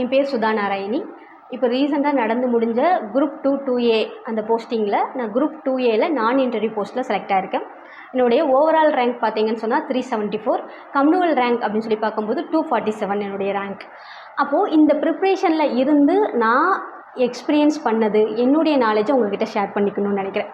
என் பேர் சுதா நாராயணி. இப்போ ரீசெண்டாக நடந்து முடிஞ்ச குரூப் டூ டூ ஏ அந்த போஸ்டிங்கில் நான் குரூப் டூ ஏல நான் இன்டர்வியூ போஸ்ட்டில் செலக்ட் ஆயிருக்கேன். என்னுடைய ஓவரால் ரேங்க் பார்த்தீங்கன்னு சொன்னால் three seventy four communal rank அப்படின்னு சொல்லி பார்க்கும்போது டூ ஃபார்ட்டி செவன் என்னுடைய ரேங்க் அப்போது இந்த ப்ரிப்ரேஷனில் இருந்து நான் எக்ஸ்பீரியன்ஸ் பண்ணது என்னுடைய நாலேஜை உங்ககிட்ட ஷேர் பண்ணிக்கணும்னு நினைக்கிறேன்.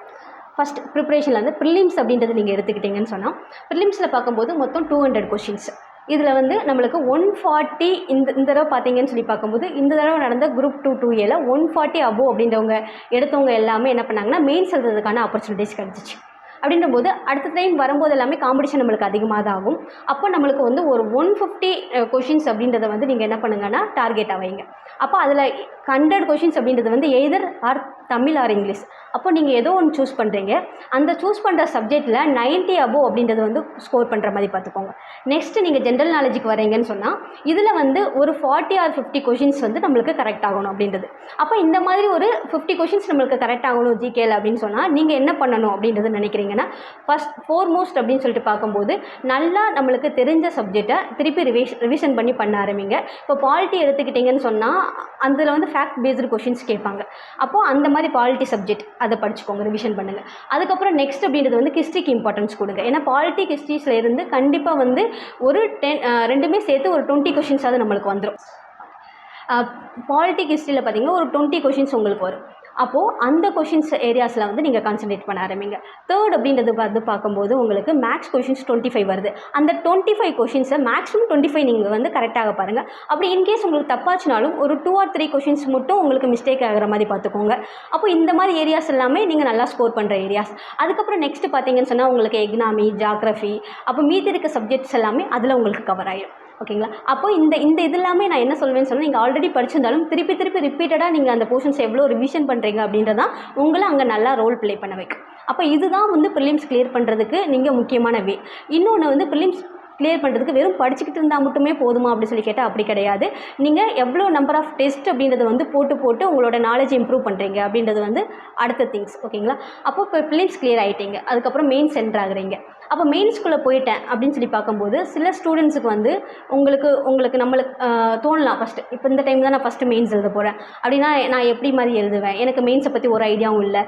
ஃபஸ்ட் ப்ரிப்ரேஷனில் வந்து ப்ரிலிம்ஸ் அப்படின்றது நீங்கள் எடுத்துக்கிட்டிங்கன்னு சொன்னால் ப்ரிலிம்ஸில் பார்க்கும்போது மொத்தம் டூ ஹண்ட்ரட் கொஷின்ஸ் இதில் வந்து நம்மளுக்கு ஒன் ஃபார்ட்டி இந்த இந்த தடவை பார்த்தீங்கன்னு சொல்லி பார்க்கும்போது இந்த தடவை நடந்த குரூப் டூ டூ ஏல ஒன் ஃபார்ட்டி அபோவ் அப்படின்றவங்க எடுத்தவங்க எல்லாமே என்ன பண்ணாங்கன்னா மெயின்ஸ் எழுதுறதுக்கான ஆப்பர்ச்சுனிட்டிஸ் கிடச்சிச்சு. அப்படின்ற போது அடுத்த டைம் வரும்போது எல்லாமே காம்படிஷன் நம்மளுக்கு அதிகமாக தான் ஆகும். அப்போ நம்மளுக்கு வந்து ஒரு ஒன் ஃபிஃப்டி கொஷின்ஸ் அப்படின்றத வந்து நீங்கள் என்ன பண்ணுங்கன்னா டார்கெட்டாக வைங்க. அப்போ அதில் ஹண்ட்ரட் கொஷின்ஸ் அப்படின்றது வந்து either or Tamil or English. அப்போ நீங்கள் ஏதோ ஒன்று சூஸ் பண்ணுறீங்க அந்த சூஸ் பண்ணுற சப்ஜெக்ட்டில் 90 அபோவ் அப்படின்றது வந்து ஸ்கோர் பண்ணுற மாதிரி பார்த்துக்கோங்க. நெக்ஸ்ட்டு நீங்கள் ஜென்ரல் நாலேஜுக்கு வரீங்கன்னு சொன்னால் இதில் வந்து ஒரு ஃபார்ட்டி ஆர் ஃபிஃப்டி கொஷின்ஸ் வந்து நம்மளுக்கு கரெக்ட் ஆகணும் அப்படின்றது. அப்போ இந்த மாதிரி ஒரு ஃபிஃப்டி கொஷின்ஸ் நம்மளுக்கு கரெக்ட் ஆகணும் ஜிகேல அப்படின்னு சொன்னால் நீங்கள் என்ன பண்ணணும் அப்படின்றது நினைக்கிறீங்கன்னா ஃபஸ்ட் ஃபோர்மோஸ்ட் அப்படின்னு சொல்லிட்டு பார்க்கும்போது நல்லா நம்மளுக்கு தெரிஞ்ச சப்ஜெக்டை திருப்பி ரிவிஷ் ரிவிஷன் பண்ணி பண்ண ஆரம்பிங்க. இப்போ பாலிட்டி எடுத்துக்கிட்டிங்கன்னு சொன்னால் அதில் வந்து ஃபேக்ட் பேஸ்டு கொஷின்ஸ் கேட்பாங்க. அப்போது அந்த மாதிரி பாலிட்டி சப்ஜெக்ட் அதை படிச்சுக்கோங்க ரிவிஷன் பண்ணுங்கள் அதுக்கப்புறம் நெக்ஸ்ட் அப்படின்றது வந்து ஹிஸ்ட்ரிக்கு இம்பார்ட்டன்ஸ் கொடுங்க. ஏன்னா பாலிட்டி ஹிஸ்ட்ரிஸில் இருந்து கண்டிப்பாக வந்து ஒரு டென் ரெண்டுமே சேர்த்து ஒரு டுவெண்ட்டி கொஷின்ஸாவது நம்மளுக்கு வந்துடும் பாலிட்டிக் ஹிஸ்ட்ரியில் பார்த்தீங்கன்னா ஒரு டுவெண்ட்டி கொஷின்ஸ் உங்களுக்கு வரும். அப்போது அந்த கொஷின்ஸ் ஏரியாஸில் வந்து நீங்கள் கான்சன்ட்ரேட் பண்ண ஆரம்பிங்க. தேர்ட் அப்படின்றது வந்து பார்க்கும்போது உங்களுக்கு மேக்ஸ் கொஷின்ஸ் டுவெண்ட்டி ஃபைவ் வருது. அந்த டுவெண்ட்டி ஃபைவ் கொஷின்ஸை மேக்ஸிமம் டுவெண்ட்டி ஃபைவ் நீங்கள் வந்து கரெக்டாக பாருங்கள் அப்படி இன்கேஸ் உங்களுக்கு தப்பாச்சுனாலும் ஒரு டூ ஆர் த்ரீ கொஷின்ஸ் மட்டும் உங்களுக்கு மிஸ்டேக் ஆகிற மாதிரி பார்த்துக்கோங்க. அப்போ இந்த மாதிரி ஏரியாஸ் எல்லாமே நீங்கள் நல்லா ஸ்கோர் பண்ணுற ஏரியாஸ் அதுக்கப்புறம் நெக்ஸ்ட் பார்த்தீங்கன்னு சொன்னால் உங்களுக்கு எக்னாமி ஜாக்ரஃபி அப்போ மீதி இருக்க சப்ஜெக்ட்ஸ் எல்லாமே அதில் உங்களுக்கு கவர் ஆகிடும் ஓகேங்களா? அப்போ இந்த இந்த இது எல்லாமே நான் என்ன சொல்வேன்னு சொன்னால் நீங்கள் ஆல்ரெடி படிச்சிருந்தாலும் திருப்பி திருப்பி ரிப்பீட்டடாக நீங்கள் அந்த போர்ஷன்ஸ் எவ்வளோ ரிவிஷன் பண்ணுறீங்க அப்படின்றதான் உங்களை அங்கே நல்லா ரோல் ப்ளே பண்ண வைக்கும். அப்போ இதுதான் வந்து ப்ரிலிம்ஸ் கிளியர் பண்ணுறதுக்கு நீங்கள் முக்கியமான வே இன்னொன்று வந்து ப்ரிலிம்ஸ் கிளியர் பண்ணுறதுக்கு வெறும் படிச்சுக்கிட்டு இருந்தால் மட்டுமே போதுமா அப்படின்னு சொல்லி கேட்டால் அப்படி கிடையாது. நீங்கள் எவ்வளோ நம்பர் ஆஃப் டெஸ்ட் அப்படின்றத வந்து போட்டு போட்டு உங்களோட நாலேஜ் இம்ப்ரூவ் பண்ணுறீங்க அப்படின்றது வந்து அடுத்த திங்ஸ் ஓகேங்களா? அப்போ இப்போ ப்ரிலிம்ஸ் கிளியர் ஆகிட்டீங்க அதுக்கப்புறம் மெயின் சென்டர் ஆகுறீங்க. அப்போ மெயின்ஸ்குள்ளே போயிட்டேன் அப்படின்னு சொல்லி பார்க்கும்போது சில ஸ்டூடெண்ட்ஸுக்கு வந்து உங்களுக்கு உங்களுக்கு நம்மளுக்கு தோணலாம் ஃபஸ்ட்டு இப்போ இந்த டைம் தான் நான் ஃபஸ்ட்டு மெயின்ஸ் எழுத போகிறேன் அப்படின்னா நான் எப்படி மாதிரி எழுதுவேன்? எனக்கு மெயின்ஸை பற்றி ஒரு ஐடியாவும் இல்லை.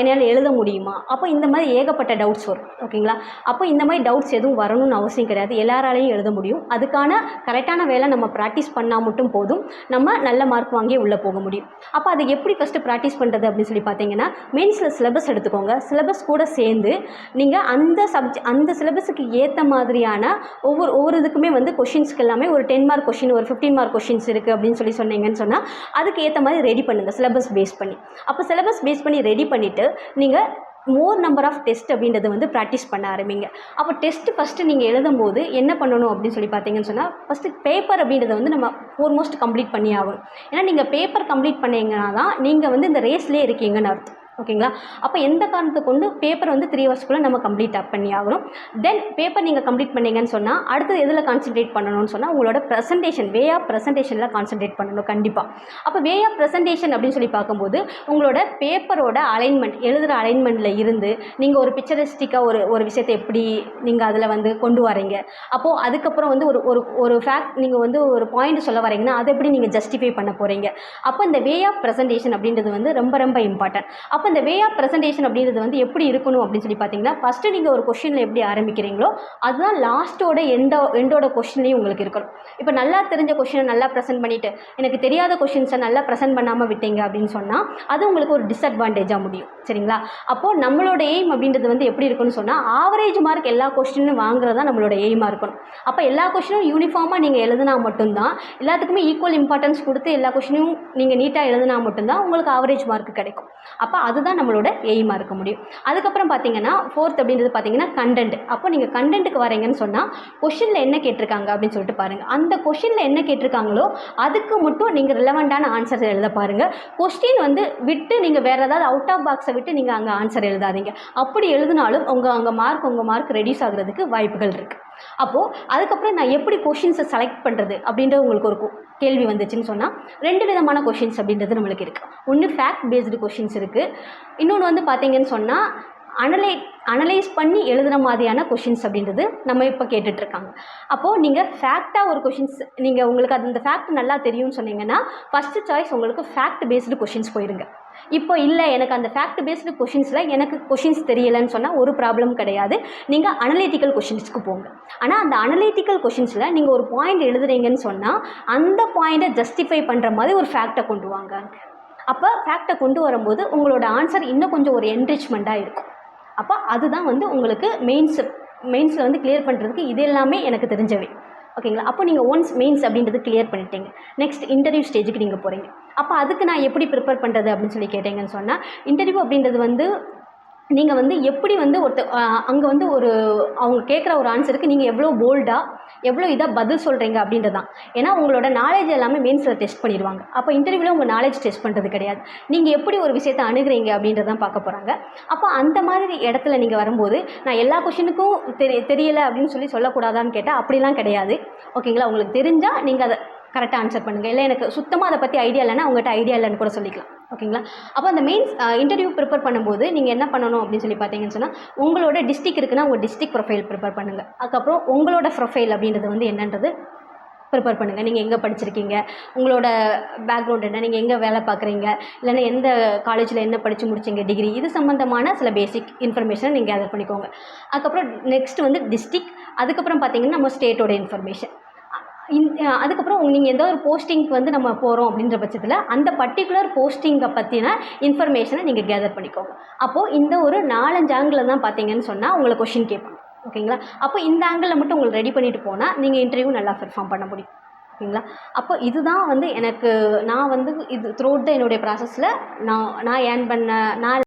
என்னால் எழுத முடியுமா? அப்போ இந்த மாதிரி ஏகப்பட்ட டவுட்ஸ் வரும். ஓகேங்களா அப்போ இந்த மாதிரி டவுட்ஸ் எதுவும் வரணும்னு அவசியம் கிடையாது. எல்லாராலையும் எழுத முடியும். அதுக்கான கரெக்டான வேலை நம்ம ப்ராக்டிஸ் பண்ணால் மட்டும் போதும். நம்ம நல்ல மார்க் வாங்கி உள்ளே போக முடியும். அப்போ அதை எப்படி ஃபஸ்ட்டு ப்ராக்டிஸ் பண்ணுறது அப்படின்னு சொல்லி பார்த்தீங்கன்னா மெயின்ஸில் சிலபஸ் எடுத்துக்கோங்க. சிலபஸ் கூட சேர்ந்து நீங்கள் அந்த சப்ஜெக்ட் அந்த சிலபஸுக்கு ஏற்ற மாதிரியான ஒவ்வொரு ஒவ்வொரு இதுக்குமே வந்து கொஷின்ஸ்க்கு எல்லாமே ஒரு டென் மார்க் கொஷின் ஒரு ஃபிஃப்டீன் மார்க் கொஷின்ஸ் இருக்குது அப்படின்னு சொல்லி சொன்னீங்கன்னு சொன்னால் அதுக்கு ஏற்ற மாதிரி ரெடி பண்ணுங்கள் சிலபஸ் பேஸ் பண்ணி. அப்போ சிலபஸ் பேஸ் பண்ணி ரெடி பண்ணிவிட்டு நீங்கள் மோர் நம்பர் ஆஃப் டெஸ்ட் அப்படின்றத வந்து ப்ராக்டிஸ் பண்ண ஆரம்பிங்க. அப்போ டெஸ்ட் ஃபஸ்ட்டு நீங்கள் எழுதும்போது என்ன பண்ணணும் அப்படின்னு சொல்லி பார்த்தீங்கன்னு சொன்னால் ஃபஸ்ட்டு பேப்பர் அப்படின்றத வந்து நம்ம ஃபோர்மோஸ்ட் கம்ப்ளீட் பண்ணி ஆகணும். ஏன்னா நீங்கள் பேப்பர் கம்ப்ளீட் பண்ணீங்கன்னா தான் நீங்கள் வந்து இந்த ரேஸ்லேயே இருக்கீங்கன்னு அர்த்தம். ஓகேங்களா? அப்போ எந்த காரணத்தை கொண்டு பேப்பர் வந்து த்ரீ ஹவர்ஸ்க்குள்ளே நம்ம கம்ப்ளீட் அப் பண்ணி ஆகணும்? தென் பேப்பர் நீங்கள் கம்ப்ளீட் பண்ணீங்கன்னு சொன்னால் அடுத்து எதில் கான்சென்ட்ரேட் பண்ணணும்னு சொன்னால் உங்களோட ப்ரெசன்டேஷன் வே ஆஃப் ப்ரெசன்டேஷனில் கான்சன்ட்ரேட் பண்ணணும் கண்டிப்பாக அப்போ வே ஆஃப் ப்ரெசன்டேஷன் அப்படின்னு சொல்லி பார்க்கும்போது உங்களோட பேப்பரோட அலைன்மெண்ட் எழுதுகிற அலைன்மெண்ட்டில் இருந்து நீங்கள் ஒரு பிக்சரிஸ்டிக்காக ஒரு ஒரு விஷயத்தை எப்படி நீங்கள் அதில் வந்து கொண்டு வரீங்க? அப்போது அதுக்கப்புறம் வந்து ஒரு ஒரு ஒரு ஃபேக்ட் நீங்கள் வந்து ஒரு பாயிண்ட் சொல்ல வரீங்கன்னா அதை எப்படி நீங்கள் ஜஸ்டிஃபை பண்ண போகிறீங்க அப்போ இந்த வே ஆஃப் ப்ரெசன்டேஷன் அப்படின்றது வந்து ரொம்ப ரொம்ப இம்பார்ட்டன்ட் அப்போ இந்த வே ஆஃப் ப்ரெசன்டேஷன் அப்படின்றது வந்து எப்படி இருக்கணும் அப்படின்னு சொல்லி பார்த்தீங்கன்னா ஃபஸ்ட்டு நீங்கள் ஒரு கொஷினில் எப்படி ஆரம்பிக்கிறீங்களோ அதுதான் லாஸ்ட்டோட எண்டோ எண்டோட கொஷின்லேயும் உங்களுக்கு இருக்கணும். இப்போ நல்லா தெரிஞ்ச கொஷினை நல்லா ப்ரெசென்ட் பண்ணிவிட்டு எனக்கு தெரியாத கொஷின்ஸை நல்லா ப்ரெசென்ட் பண்ணாமல் விட்டீங்க அப்படின்னு சொன்னால் அது உங்களுக்கு ஒரு டிஸ்அட்வான்டேஜாக முடியும். சரிங்களா? அப்போது நம்மளோட எய்ம் அப்படின்றது வந்து எப்படி இருக்குன்னு சொன்னால் ஆவரேஜ் மார்க் எல்லா கொஸ்டினும் வாங்குறது தான் நம்மளோட எய்மாக இருக்கணும். அப்போ எல்லா கொஷினும் யூனிஃபார்மாக நீங்கள் எழுதினா மட்டும்தான் எல்லாத்துக்குமே ஈக்குவல் இம்பார்ட்டன்ஸ் கொடுத்து எல்லா கொஷினும் நீங்கள் நீட்டாக எழுதுனா மட்டும்தான் உங்களுக்கு ஆவரேஜ் மார்க் கிடைக்கும். அப்போ அது அதுதான் நம்மளோட எய்மாக இருக்க முடியும். அதுக்கப்புறம் பார்த்தீங்கன்னா ஃபோர்த் அப்படின்றது பார்த்தீங்கன்னா கண்டென்ட் அப்போ நீங்கள் கண்டென்ட்டுக்கு வரீங்கன்னு சொன்னால் கொஷினில் என்ன கேட்டிருக்காங்க அப்படின்னு சொல்லிட்டு பாருங்கள் அந்த கொஷினில் என்ன கேட்டிருக்காங்களோ அதுக்கு மட்டும் நீங்கள் ரிலவெண்ட்டான ஆன்சர் எழுத பாருங்கள் கொஸ்டின் வந்து விட்டு நீங்கள் வேறு ஏதாவது அவுட் ஆஃப் பாக்ஸை விட்டு நீங்கள் அங்கே ஆன்சர் எழுதாதீங்க. அப்படி எழுதினாலும் உங்கள் அங்கே மார்க் உங்கள் மார்க் ரெடியூஸ் ஆகுறதுக்கு வாய்ப்புகள் இருக்குது அப்போது அதுக்கப்புறம் நான் எப்படி கொஷின்ஸை செலக்ட் பண்ணுறது அப்படின்ற உங்களுக்கு ஒரு கேள்வி வந்துச்சுன்னு சொன்னால் ரெண்டு விதமான கொஷின்ஸ் அப்படின்றது நம்மளுக்கு இருக்குது ஒன்று ஃபேக்ட் பேஸ்டு கொஷின்ஸ் இருக்குது இன்னொன்று வந்து பார்த்தீங்கன்னு சொன்னால் அனலை அனலைஸ் பண்ணி எழுதுகிற மாதிரியான கொஷின்ஸ் அப்படின்றது நம்ம இப்போ கேட்டுட்ருக்காங்க. அப்போது நீங்கள் ஃபேக்டாக ஒரு கொஷின்ஸ் நீங்கள் உங்களுக்கு அது இந்த ஃபேக்ட் நல்லா தெரியும்னு சொன்னீங்கன்னா ஃபஸ்ட்டு சாய்ஸ் உங்களுக்கு ஃபேக்ட் பேஸ்டு கொஷின்ஸ் போயிருங்க. இப்போ இல்லை எனக்கு அந்த ஃபேக்ட் பேஸ்டு கொஷின்ஸில் எனக்கு கொஷின்ஸ் தெரியலைன்னு சொன்னால் ஒரு ப்ராப்ளம் கிடையாது. நீங்கள் அனலிட்டிக்கல் கொஷின்ஸ்க்கு போங்க. ஆனால் அந்த அனலிட்டிக்கல் கொஷின்ஸில் நீங்கள் ஒரு பாயிண்ட் எழுதுறீங்கன்னு சொன்னால் அந்த பாயிண்ட்டை ஜஸ்டிஃபை பண்ணுற மாதிரி ஒரு ஃபேக்டை கொண்டு வாங்க. அப்போ ஃபேக்டை கொண்டு வரும்போது உங்களோட ஆன்சர் இன்னும் கொஞ்சம் ஒரு என்ரிச்மெண்ட்டாக இருக்கும். அப்போ அதுதான் வந்து உங்களுக்கு மெயின்ஸ் மெயின்ஸில் வந்து கிளியர் பண்ணுறதுக்கு இது எல்லாமே எனக்கு தெரிஞ்சவை. ஓகேங்களா அப்போ நீங்கள் ஒன்ஸ் மெயின்ஸ் அப்படின்றது கிளியர் பண்ணிட்டீங்க. நெக்ஸ்ட் இன்டர்வியூ ஸ்டேஜுக்கு நீங்கள் போகிறீங்க அப்போ அதுக்கு நான் எப்படி ப்ரிப்பேர் பண்ணுறது அப்படின்னு சொல்லி கேட்டீங்கன்னு சொன்னால் இன்டர்வியூ அப்படின்றது வந்து நீங்கள் வந்து எப்படி வந்து ஒருத்த அங்கே வந்து ஒரு அவங்க கேட்குற ஒரு ஆன்சருக்கு நீங்கள் எவ்வளோ போல்டாக எவ்வளோ இதாக பதில் சொல்கிறீங்க அப்படின்றது தான் ஏன்னா உங்களோட நாலேஜ் எல்லாமே மெயின்ஸில் டெஸ்ட் பண்ணிடுவாங்க. அப்போ இன்டர்வியூவில் உங்கள் நாலேஜ் டெஸ்ட் பண்ணுறது கிடையாது. நீங்கள் எப்படி ஒரு விஷயத்தை அணுகிறீங்க அப்படின்றத தான் பார்க்க போகிறாங்க அப்போ அந்த மாதிரி இடத்துல நீங்கள் வரும்போது நான் எல்லா கொஷினுக்கும் தெரி தெரியலை அப்படின்னு சொல்லி சொல்லக்கூடாதான்னு கேட்டால் அப்படிலாம் கிடையாது. ஓகேங்களா? உங்களுக்கு தெரிஞ்சால் நீங்கள் அதை கரெக்டாக ஆன்சர் பண்ணுங்கள் இல்லை எனக்கு சுத்தமாக அதை பற்றி ஐடியா இல்லைன்னா உங்கள்கிட்ட ஐடியா இல்லைன்னு கூட சொல்லிக்கலாம். ஓகேங்களா அப்போ அந்த மெயின்ஸ் இன்டர்வியூ ப்ரிப்பேர் பண்ணும்போது நீங்கள் என்ன பண்ணணும் அப்படின்னு சொல்லி பார்த்தீங்கன்னு சொன்னால் உங்களோட டிஸ்ட்ரிக் இருக்குன்னா உங்கள் டிஸ்ட்ரிக் ப்ரொஃபைல் ப்ரிப்பேர் பண்ணுங்கள் அதுக்கப்புறம் உங்களோட ப்ரொஃபைல் அப்படின்றது வந்து என்னன்றது ப்ரிப்பேர் பண்ணுங்கள் நீங்கள் எங்கே படிச்சிருக்கீங்க? உங்களோட பேக்ரவுண்ட் என்ன? நீங்கள் எங்கே வேலை பார்க்குறீங்க? இல்லைன்னா எந்த காலேஜில் என்ன படித்து முடிச்சிங்க? டிகிரி இது சம்மந்தமான சில பேசிக் இன்ஃபர்மேஷனை நீங்கள் கேதர் பண்ணிக்கோங்க. அதுக்கப்புறம் நெக்ஸ்ட் வந்து டிஸ்ட்ரிக் அதுக்கப்புறம் பார்த்தீங்கன்னா நம்ம ஸ்டேட்டோட இன்ஃபர்மேஷன் இந் அதுக்கப்புறம் நீங்கள் எந்த ஒரு போஸ்டிங்க்கு வந்து நம்ம போகிறோம் அப்படின்ற பட்சத்தில் அந்த பர்டிகுலர் போஸ்டிங்கை பற்றின இன்ஃபர்மேஷனை நீங்கள் கேதர் பண்ணிக்கோங்க. அப்போது இந்த ஒரு நாலஞ்சு ஆங்கிளில் தான் பார்த்தீங்கன்னு சொன்னால் உங்களை கொஷின் கேட்பாங்க ஓகேங்களா அப்போ இந்த ஆங்கிளில் மட்டும் உங்களுக்கு ரெடி பண்ணிட்டு போனால் நீங்கள் இன்டர்வியூ நல்லா பெர்ஃபார்ம் பண்ண முடியும். ஓகேங்களா அப்போ இதுதான் வந்து எனக்கு நான் வந்து இது த்ரூ த என்னுடைய ப்ராசஸில் நான் நான் ஏர்ன் பண்ண நான்